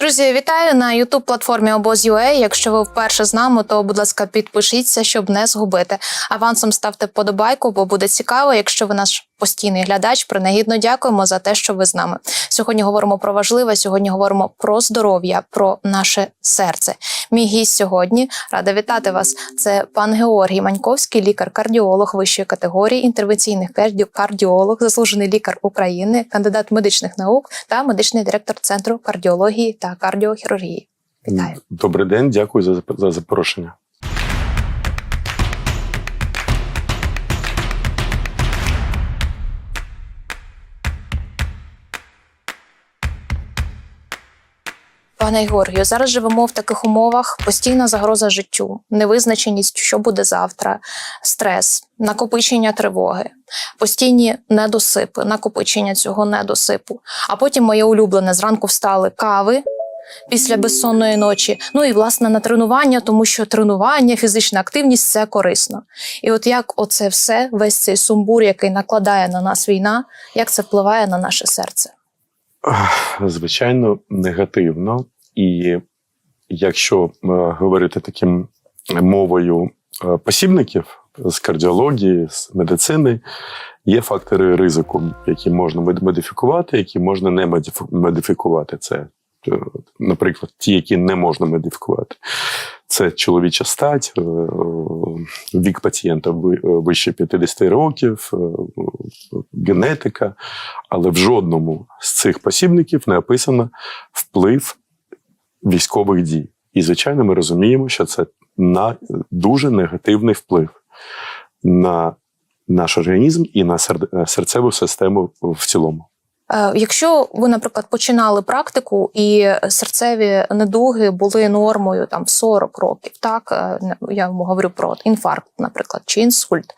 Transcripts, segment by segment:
Друзі, вітаю на youtube платформі Обоз.ua. Якщо ви вперше з нами, то будь ласка, підпишіться, щоб не згубити. Авансом ставте подобайку, бо буде цікаво. Якщо ви наш постійний глядач, принагідно дякуємо за те, що ви з нами. Сьогодні говоримо про важливе. Сьогодні говоримо про здоров'я, про наше серце. Мій гість сьогодні рада вітати вас. Це пан Георгій Маньковський, лікар-кардіолог вищої категорії, інтервенційних карді- кардіолог, заслужений лікар України, кандидат медичних наук та медичний директор центру кардіології та кардіохірургії. Вітаю. Добрий день, дякую за запрошення. Пане Георгію, зараз живемо в таких умовах: постійна загроза життю, невизначеність, що буде завтра, стрес, накопичення тривоги, постійні недосипи, накопичення цього недосипу. А потім моє улюблене зранку встали кави. Після безсонної ночі, ну і власне на тренування, тому що тренування, фізична активність це корисно. І от як оце все, весь цей сумбур, який накладає на нас війна, як це впливає на наше серце? Звичайно, негативно. І якщо е, говорити таким мовою е, посібників з кардіології, з медицини, є фактори ризику, які можна мод- модифікувати, які можна не модифі- модифікувати. Це, е, наприклад, ті, які не можна модифікувати. Це чоловіча стать, е, вік пацієнта е, вище 50 років, е, генетика, але в жодному з цих посібників не описано вплив військових дій. І, звичайно, ми розуміємо, що це на дуже негативний вплив на наш організм і на серцеву систему в цілому. Е, Якщо ви, наприклад, починали практику і серцеві недуги були нормою там в 40 років, так е, я вам говорю про інфаркт, наприклад, чи інсульт.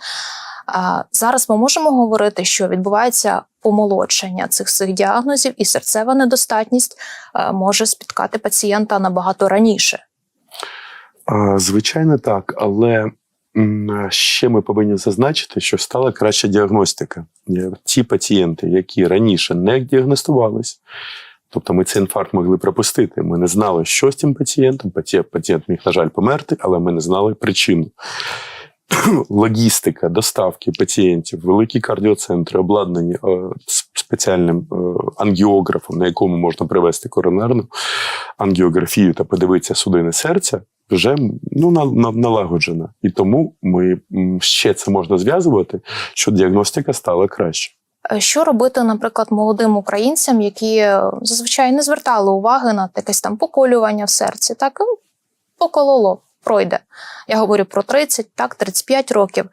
Зараз ми можемо говорити, що відбувається помолодшення цих всіх діагнозів, і серцева недостатність е, може спіткати пацієнта набагато раніше. Звичайно, так, але ще ми повинні зазначити, що стала краща діагностика. Ті пацієнти, які раніше не діагностувались, тобто ми цей інфаркт могли пропустити. Ми не знали, що з цим пацієнтом. Пацієнт, пацієнт міг, на жаль, померти, але ми не знали причину. Логістика доставки пацієнтів, великі кардіоцентри, обладнані е, спеціальним е, ангіографом, на якому можна привести коронарну ангіографію та подивитися судини серця, вже ну, на, на, налагоджена. І тому ми ще це можна зв'язувати, що діагностика стала краще. Е, Що робити, наприклад, молодим українцям, які е, зазвичай не звертали уваги на якесь там поколювання в серці, так покололо, пройде. Я говорю про 30, так, 35 років.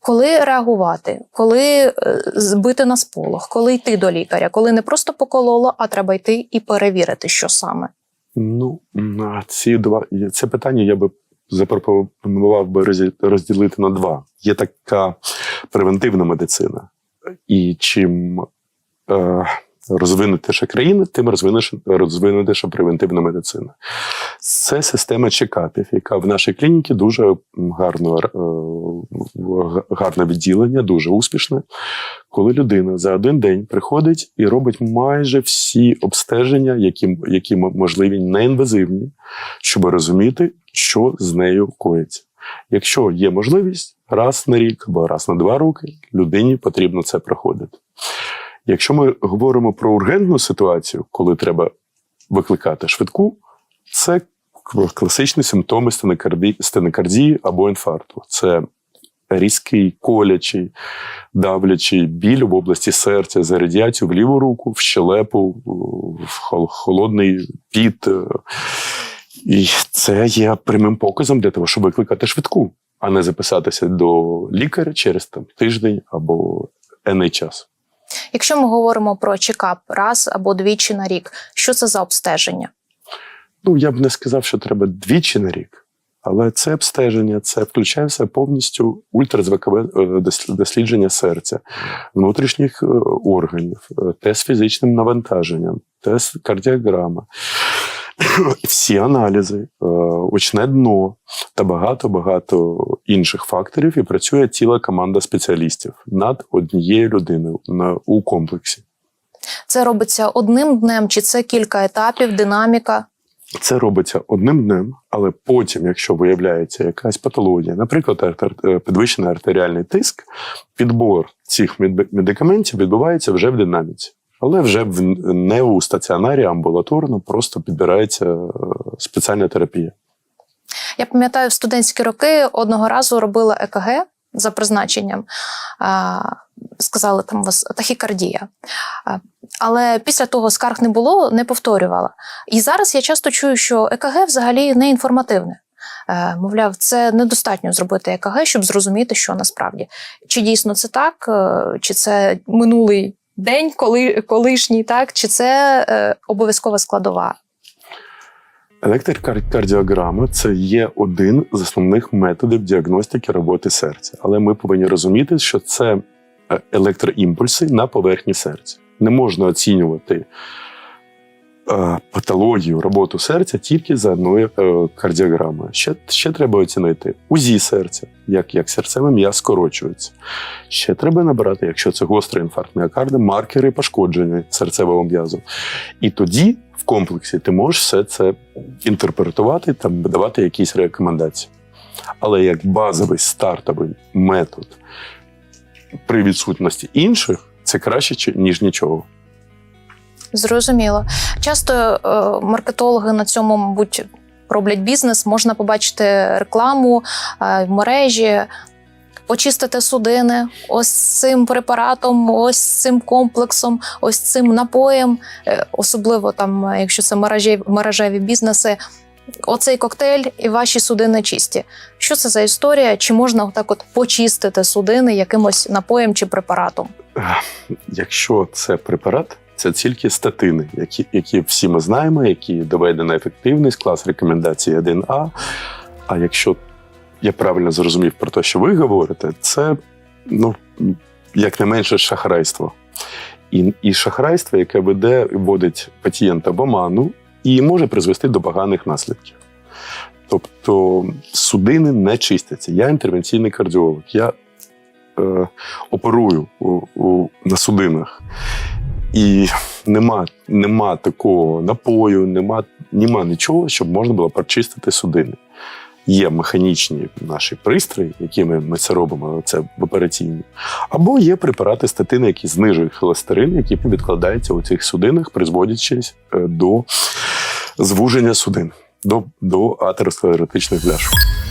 Коли реагувати, коли е, збити на сполох, коли йти до лікаря, коли не просто покололо, а треба йти і перевірити, що саме. Ну, ці два це питання я би запропонував би розділити на два. Є така превентивна медицина, і чим е, розвинутіша країна, тим розвинутіша превентивна медицина. Це система чекапів, яка в нашій клініці дуже гарно, е, гарне відділення, дуже успішне. Коли людина за один день приходить і робить майже всі обстеження, які, які можливі, неінвазивні, щоб розуміти, що з нею коїться. Якщо є можливість, раз на рік або раз на два роки людині потрібно це проходити. Якщо ми говоримо про ургентну ситуацію, коли треба викликати швидку, це класичні симптоми стенокардії, стенокардії або інфаркту. Це різкий, колячий, давлячий біль в області серця за радіацію в ліву руку, в щелепу, в холодний піт. І це є прямим показом для того, щоб викликати швидку, а не записатися до лікаря через там, тиждень або енний час. Якщо ми говоримо про чекап раз або двічі на рік, що це за обстеження? Ну, я б не сказав, що треба двічі на рік, але це обстеження, це включає в себе повністю ультразвукове е, дослідження серця, внутрішніх е, органів, е, тест фізичним навантаженням, тест кардіограма, всі аналізи, очне дно та багато-багато інших факторів. І працює ціла команда спеціалістів над однією людиною у комплексі. Це робиться одним днем, чи це кілька етапів, динаміка? Це робиться одним днем, але потім, якщо виявляється якась патологія, наприклад, е, підвищений артеріальний тиск, підбор цих медикаментів відбувається вже в динаміці. Але вже в не у стаціонарі, амбулаторно просто підбирається е, спеціальна терапія. Я пам'ятаю, в студентські роки одного разу робила ЕКГ за призначенням. Сказали, там у вас тахікардія. Але після того скарг не було, не повторювала. І зараз я часто чую, що ЕКГ взагалі не інформативне. Е, мовляв, це недостатньо зробити ЕКГ, щоб зрозуміти, що насправді. Чи дійсно це так, е, чи це минулий день, коли, колишній, так, чи це е, обов'язкова складова. Електрокардіограма це є один з основних методів діагностики роботи серця. Але ми повинні розуміти, що це е, електроімпульси на поверхні серця. Не можна оцінювати е, патологію роботу серця тільки за одною е, кардіограмою. Ще, ще треба оцінити УЗІ серця, як, як серцевий м'яз скорочується. Ще треба набрати, якщо це гострий інфаркт міокарда, маркери пошкодження серцевого м'язу. І тоді в комплексі ти можеш все це інтерпретувати та давати якісь рекомендації. Але як базовий стартовий метод при відсутності інших, це краще, ніж нічого. Зрозуміло. Часто е, маркетологи на цьому, мабуть, роблять бізнес. Можна побачити рекламу е, в мережі, почистити судини ось цим препаратом, ось цим комплексом, ось цим напоєм, Е, особливо там, якщо це мережеві, бізнеси. Оцей коктейль і ваші судини чисті. Що це за історія? Чи можна отак от почистити судини якимось напоєм чи препаратом? Якщо це препарат, це тільки статини, які, які всі ми знаємо, які доведено ефективність, клас рекомендацій 1А. А якщо я правильно зрозумів про те, що ви говорите, це ну, як не менше шахрайство. І, і шахрайство, яке веде, вводить пацієнта в оману і може призвести до поганих наслідків. Тобто судини не чистяться. Я інтервенційний кардіолог. Я е, оперую у, у, на судинах. І нема, нема такого напою, нема, нема нічого, щоб можна було прочистити судини. Є механічні наші пристрої, якими ми це робимо, це в операційні. Або є препарати статини, які знижують холестерин, які відкладаються у цих судинах, призводячи е, до звуження судин, до, до атеросклеротичних бляшок.